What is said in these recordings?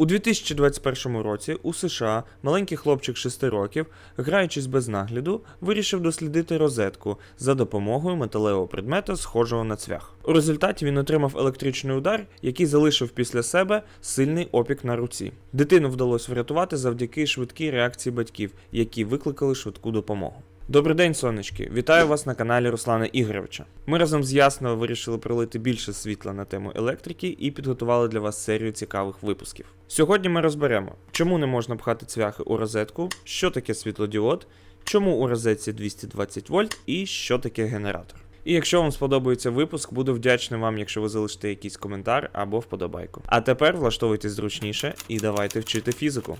У 2021 році у США маленький хлопчик 6 років, граючись без нагляду, вирішив дослідити розетку за допомогою металевого предмета, схожого на цвях. У результаті він отримав електричний удар, який залишив після себе сильний опік на руці. Дитину вдалося врятувати завдяки швидкій реакції батьків, які викликали швидку допомогу. Добрий день, сонечки! Вітаю вас на каналі Руслана Ігоровича. Ми разом з Ясною вирішили пролити більше світла на тему електрики і підготували для вас серію цікавих випусків. Сьогодні ми розберемо, чому не можна пхати цвяхи у розетку, що таке світлодіод, чому у розетці 220 вольт і що таке генератор. І якщо вам сподобається випуск, буду вдячний вам, якщо ви залишите якийсь коментар або вподобайку. А тепер влаштовуйтесь зручніше і давайте вчити фізику.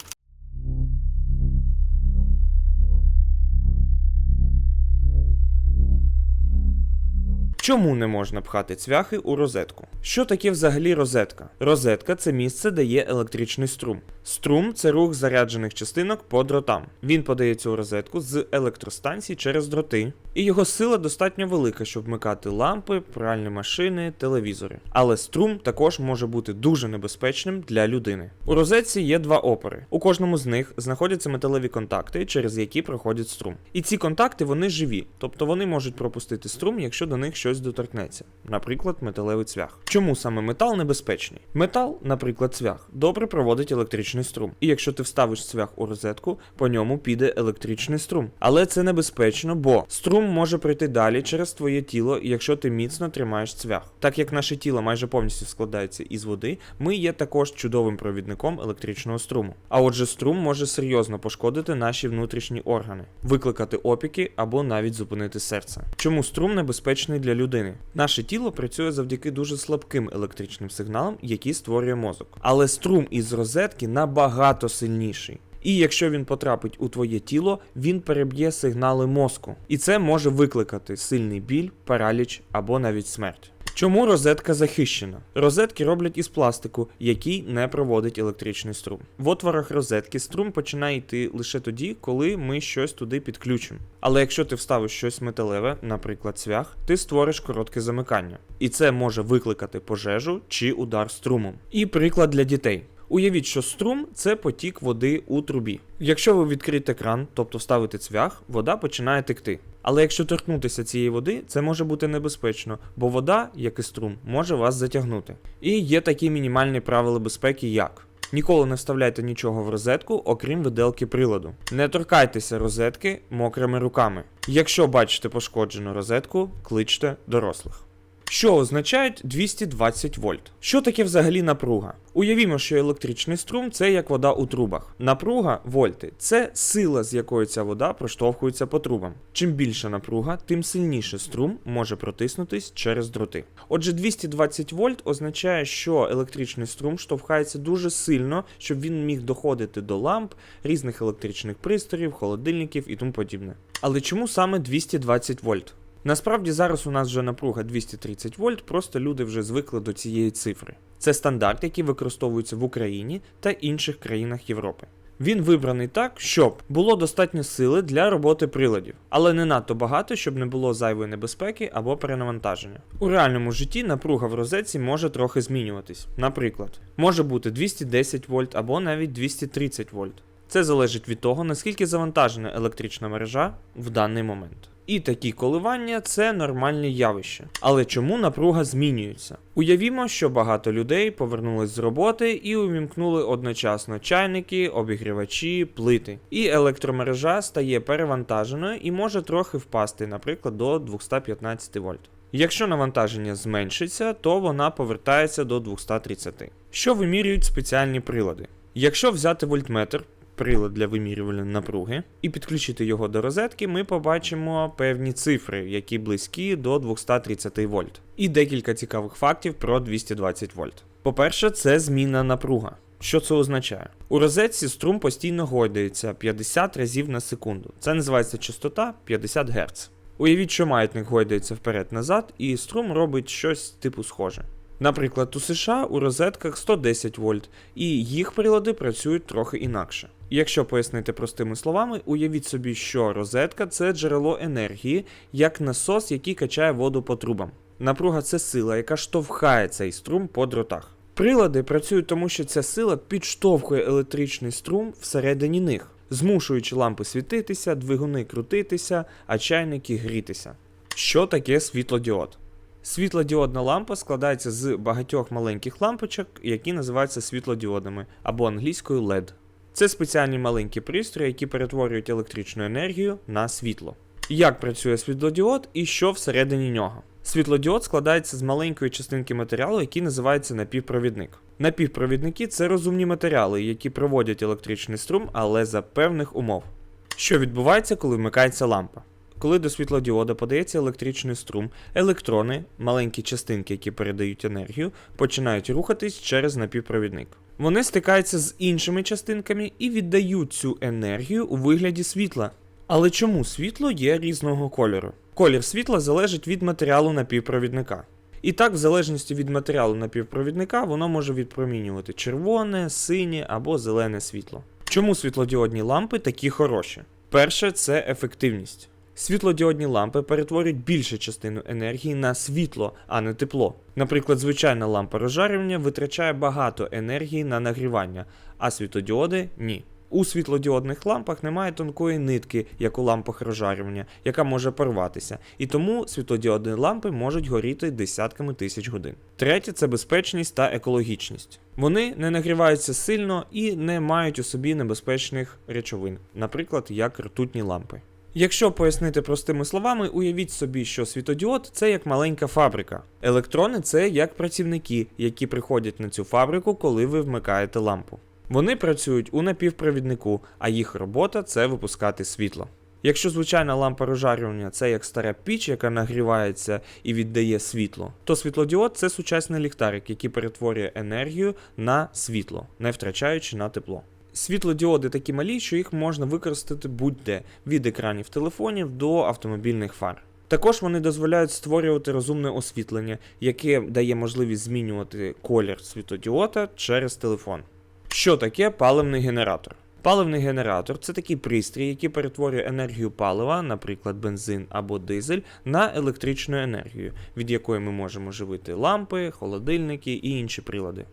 Чому не можна пхати цвяхи у розетку? Що таке взагалі розетка? Розетка це місце, де є електричний струм. Струм це рух заряджених частинок по дротам. Він подається у розетку з електростанцій через дроти, і його сила достатньо велика, щоб вмикати лампи, пральні машини, телевізори. Але струм також може бути дуже небезпечним для людини. У розетці є два опори. У кожному з них знаходяться металеві контакти, через які проходить струм. І ці контакти вони живі, тобто вони можуть пропустити струм, якщо до них щось доторкнеться, наприклад, металевий цвях. Чому саме метал небезпечний? Метал, наприклад, цвях, добре проводить електричний струм. І якщо ти вставиш цвях у розетку, по ньому піде електричний струм. Але це небезпечно, бо струм може пройти далі через твоє тіло, якщо ти міцно тримаєш цвях. Так як наше тіло майже повністю складається із води, ми є також чудовим провідником електричного струму. А отже, струм може серйозно пошкодити наші внутрішні органи, викликати опіки або навіть зупинити серце. Чому струм небезпечний для людини? Наше тіло працює завдяки дуже слабким електричним сигналам, які створює мозок. Але струм із розетки набагато сильніший. І якщо він потрапить у твоє тіло, він переб'є сигнали мозку. І це може викликати сильний біль, параліч або навіть смерть. Чому розетка захищена? Розетки роблять із пластику, який не проводить електричний струм. В отворах розетки струм починає йти лише тоді, коли ми щось туди підключимо. Але якщо ти вставиш щось металеве, наприклад, цвях, ти створиш коротке замикання. І це може викликати пожежу чи удар струмом. І приклад для дітей. Уявіть, що струм це потік води у трубі. Якщо ви відкриєте кран, тобто вставите цвях, вода починає текти. Але якщо торкнутися цієї води, це може бути небезпечно, бо вода, як і струм, може вас затягнути. І є такі мінімальні правила безпеки, як. Ніколи не вставляйте нічого в розетку, окрім виделки приладу. Не торкайтеся розетки мокрими руками. Якщо бачите пошкоджену розетку, кличте дорослих. Що означають 220 вольт? Що таке взагалі напруга? Уявімо, що електричний струм це як вода у трубах. Напруга вольти це сила, з якою ця вода проштовхується по трубам. Чим більша напруга, тим сильніше струм може протиснутись через дроти. Отже, 220 вольт означає, що електричний струм штовхається дуже сильно, щоб він міг доходити до ламп, різних електричних пристроїв, холодильників і тому подібне. Але чому саме 220 вольт? Насправді зараз у нас вже напруга 230 вольт, просто люди вже звикли до цієї цифри. Це стандарт, який використовується в Україні та інших країнах Європи. Він вибраний так, щоб було достатньо сили для роботи приладів, але не надто багато, щоб не було зайвої небезпеки або перенавантаження. У реальному житті напруга в розетці може трохи змінюватись. Наприклад, може бути 210 вольт або навіть 230 вольт. Це залежить від того, наскільки завантажена електрична мережа в даний момент. І такі коливання це нормальне явище. Але чому напруга змінюється? Уявімо, що багато людей повернулись з роботи і увімкнули одночасно чайники, обігрівачі, плити. І електромережа стає перевантаженою і може трохи впасти, наприклад, до 215 вольт. Якщо навантаження зменшиться, то вона повертається до 230. Що вимірюють спеціальні прилади? Якщо взяти вольтметр, прилад для вимірювання напруги, і підключити його до розетки, ми побачимо певні цифри, які близькі до 230 вольт. І декілька цікавих фактів про 220 вольт. По-перше, це зміна напруга. Що це означає? У розетці струм постійно гойдається 50 разів на секунду. Це називається частота 50 Гц. Уявіть, що маятник гойдається вперед-назад, і струм робить щось типу схоже. Наприклад, у США у розетках 110 вольт, і їх прилади працюють трохи інакше. Якщо пояснити простими словами, уявіть собі, що розетка це джерело енергії, як насос, який качає воду по трубам. Напруга це сила, яка штовхає цей струм по дротах. Прилади працюють тому, що ця сила підштовхує електричний струм всередині них, змушуючи лампи світитися, двигуни крутитися, а чайники грітися. Що таке світлодіод? Світлодіодна лампа складається з багатьох маленьких лампочок, які називаються світлодіодами або англійською LED. Це спеціальні маленькі пристрої, які перетворюють електричну енергію на світло. Як працює світлодіод і що всередині нього? Світлодіод складається з маленької частинки матеріалу, який називається напівпровідник. Напівпровідники це розумні матеріали, які проводять електричний струм, але за певних умов. Що відбувається, коли вмикається лампа? Коли до світлодіода подається електричний струм, електрони, маленькі частинки, які передають енергію, починають рухатись через напівпровідник. Вони стикаються з іншими частинками і віддають цю енергію у вигляді світла. Але чому світло є різного кольору? Колір світла залежить від матеріалу напівпровідника. І так, в залежності від матеріалу напівпровідника, воно може відпромінювати червоне, синє або зелене світло. Чому світлодіодні лампи такі хороші? Перше це ефективність. Світлодіодні лампи перетворюють більшу частину енергії на світло, а не тепло. Наприклад, звичайна лампа розжарювання витрачає багато енергії на нагрівання, а світлодіоди ні. У світлодіодних лампах немає тонкої нитки, як у лампах розжарювання, яка може порватися, і тому світлодіодні лампи можуть горіти десятками тисяч годин. Третє це безпечність та екологічність. Вони не нагріваються сильно і не мають у собі небезпечних речовин, наприклад, як ртутні лампи. Якщо пояснити простими словами, уявіть собі, що світодіод це як маленька фабрика. Електрони це як працівники, які приходять на цю фабрику, коли ви вмикаєте лампу. Вони працюють у напівпровіднику, а їх робота це випускати світло. Якщо звичайна лампа розжарювання це як стара піч, яка нагрівається і віддає світло, то світлодіод це сучасний ліхтарик, який перетворює енергію на світло, не втрачаючи на тепло. Світлодіоди такі малі, що їх можна використати будь-де від екранів телефонів до автомобільних фар. Також вони дозволяють створювати розумне освітлення, яке дає можливість змінювати колір світлодіода через телефон. Що таке паливний генератор? Паливний генератор це такий пристрій, який перетворює енергію палива, наприклад, бензин або дизель, на електричну енергію, від якої ми можемо живити лампи, холодильники і інші прилади.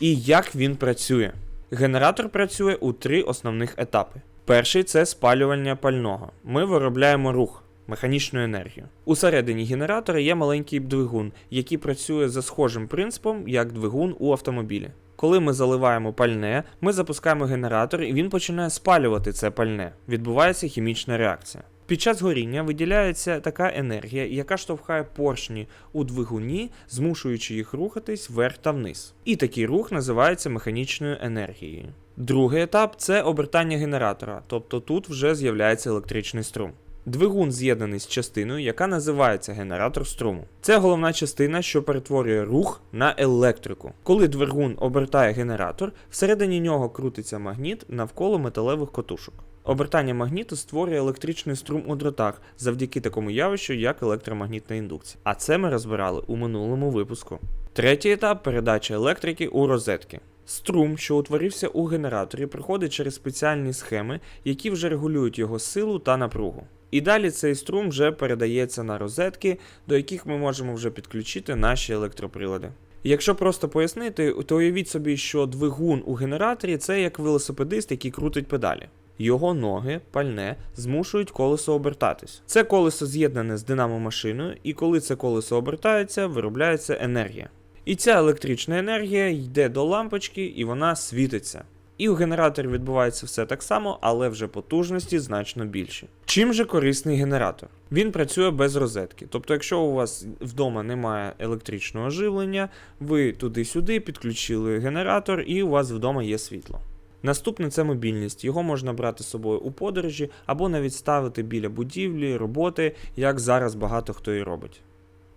І як він працює? Генератор працює у три основних етапи. Перший це спалювання пального. Ми виробляємо рух. Механічну енергію. Усередині генератора є маленький двигун, який працює за схожим принципом, як двигун у автомобілі. Коли ми заливаємо пальне, ми запускаємо генератор і він починає спалювати це пальне. Відбувається хімічна реакція. Під час горіння виділяється така енергія, яка штовхає поршні у двигуні, змушуючи їх рухатись вверх та вниз. І такий рух називається механічною енергією. Другий етап це обертання генератора, тобто тут вже з'являється електричний струм. Двигун з'єднаний з частиною, яка називається генератор струму. Це головна частина, що перетворює рух на електрику. Коли двигун обертає генератор, всередині нього крутиться магніт навколо металевих котушок. Обертання магніту створює електричний струм у дротах завдяки такому явищу, як електромагнітна індукція. А це ми розбирали у минулому випуску. Третій етап передача електрики у розетки. Струм, що утворився у генераторі, проходить через спеціальні схеми, які вже регулюють його силу та напругу. І далі цей струм вже передається на розетки, до яких ми можемо вже підключити наші електроприлади. Якщо просто пояснити, то уявіть собі, що двигун у генераторі це як велосипедист, який крутить педалі. Його ноги, пальне, змушують колесо обертатись. Це колесо з'єднане з динамо-машиною, і коли це колесо обертається, виробляється енергія. І ця електрична енергія йде до лампочки і вона світиться. І у генераторі відбувається все так само, але вже потужності значно більші. Чим же корисний генератор? Він працює без розетки. Тобто, якщо у вас вдома немає електричного живлення, ви туди-сюди підключили генератор і у вас вдома є світло. Наступне це мобільність. Його можна брати з собою у подорожі або навіть ставити біля будівлі, роботи, як зараз багато хто і робить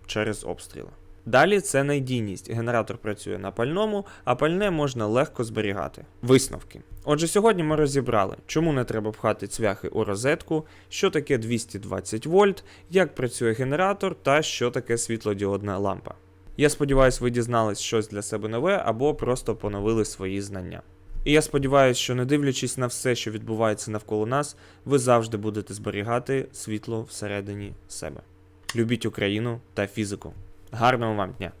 через обстріли. Далі це надійність. Генератор працює на пальному, а пальне можна легко зберігати. Висновки. Отже, сьогодні ми розібрали, чому не треба пхати цвяхи у розетку, що таке 220 вольт, як працює генератор та що таке світлодіодна лампа. Я сподіваюся, ви дізнались щось для себе нове або просто поновили свої знання. І я сподіваюся, що не дивлячись на все, що відбувається навколо нас, ви завжди будете зберігати світло всередині себе. Любіть Україну та фізику. Гарного вам дня!